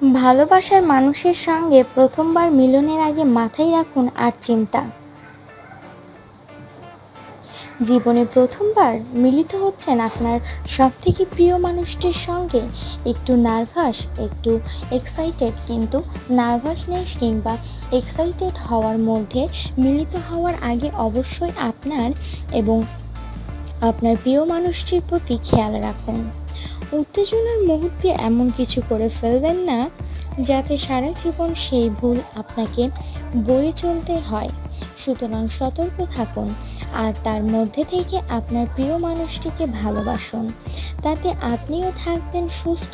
ভালোবাসার মানুষের সঙ্গে প্রথমবার মিলনের আগে মাথায় রাখুন আর চিন্তা। জীবনে প্রথমবার মিলিত হচ্ছেন আপনার সবথেকে প্রিয় মানুষটির সঙ্গে। একটু নার্ভাস, একটু এক্সাইটেড কিন্তু নার্ভাসনেস কিংবা এক্সাইটেড হওয়ার মধ্যে মিলিত হওয়ার আগে অবশ্যই আপনার এবং আপনার প্রিয় মানুষটির প্রতি খেয়াল রাখুন। উত্তেজনার মুহূর্তে এমন কিছু করে ফেলবেন না, যাতে সারা জীবন সেই ভুল আপনাকে বয়ে চলতে হয়। সুতরাং সতর্ক থাকুন আর তার মধ্যে থেকে আপনার প্রিয় মানুষটিকে ভালোবাসুন। তাতে আপনিও থাকবেন সুস্থ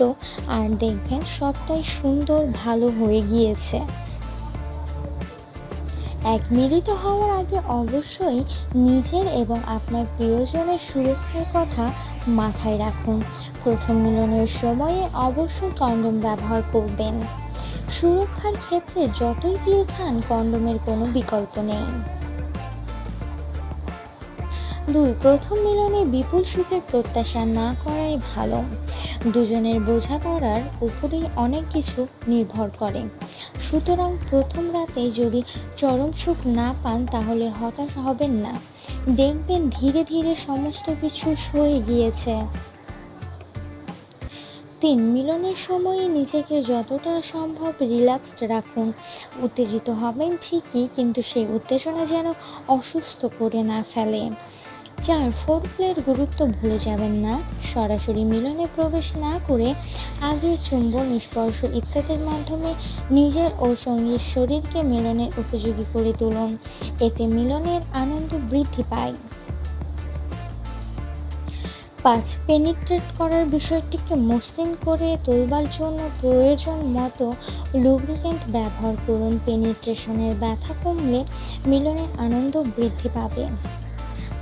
আর দেখবেন সবটাই সুন্দর ভালো হয়ে গিয়েছে। এক মিলিত হওয়ার আগে অবশ্যই নিজের এবং আপনার প্রিয়জনের সুরক্ষার কথা মাথায় রাখুন। প্রথম মিলনের সময়ে অবশ্যই কন্ডম ব্যবহার করবেন। সুরক্ষার ক্ষেত্রে যতই পিল খান, কন্ডমের কোনো বিকল্প নেই। দুই, প্রথম মিলনে বিপুল সুখের প্রত্যাশা না করাই ভালো। দুজনের বোঝাপড়ার উপরেই অনেক কিছু নির্ভর করে। সুতরাং প্রথম রাতে যদি চরম সুখ না পান, তাহলে হতাশ হবেন না। দেখবেন ধীরে ধীরে সমস্ত কিছু সয়ে গিয়েছে। তিন, মিলনের সময়ে নিজেকে যতটা সম্ভব রিল্যাক্সড রাখুন। উত্তেজিত হবেন ঠিকই, কিন্তু সেই উত্তেজনা যেন অসুস্থ করে না ফেলে। চার ফোর প্লের গুরুত্ব ভুলে যাবেন না। সরাসরি মিলনে প্রবেশ না করে আগে চুম্বন, স্পর্শ ইত্যাদির মাধ্যমে নিজের ও সঙ্গীর শরীরকে মিলনের উপযোগী করে তুলুন। এতে মিলনের আনন্দ বৃদ্ধি পায়। পাঁচ পেনিট্রেট করার বিষয়টিকে মসৃণ করে তোলবার জন্য প্রয়োজন মতো লুব্রিকেন্ট ব্যবহার করুন। পেনিট্রেশনের ব্যথা কমলে মিলনের আনন্দ বৃদ্ধি পাবে।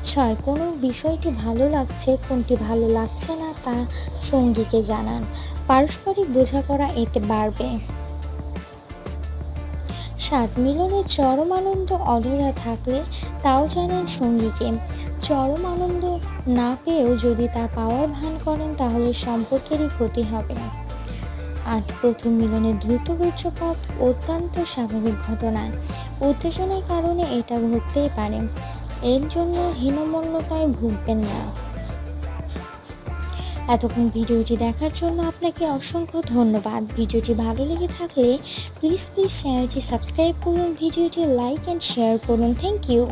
ছয় কোনো বিষয়টি ভালো লাগছে, কোনটি ভালো লাগছে না তা সঙ্গীকে জানান। পারস্পরিক বোঝাপড়া এতে বাড়বে। সাত মিলনের চরম আনন্দ অধরা থাকলে তাও জানান সঙ্গীকে। চরম আনন্দ না পেয়েও যদি তা পাওয়ার ভান করেন, তাহলে সম্পর্কেরই ক্ষতি হবে। আট, প্রথম মিলনে দ্রুত বীর্যপাত অত্যন্ত স্বাভাবিক ঘটনা। উত্তেজনার কারণে এটা ঘটতেই পারে। এর জন্য হীনমন্যতায় ভুগবেন না। এতক্ষণ ভিডিওটি দেখার জন্য আপনাকে অসংখ্য ধন্যবাদ। ভিডিওটি ভালো লেগে থাকলে প্লিজ প্লিজ চ্যানেলটি সাবস্ক্রাইব করুন, ভিডিওটি লাইক অ্যান্ড শেয়ার করুন। Thank you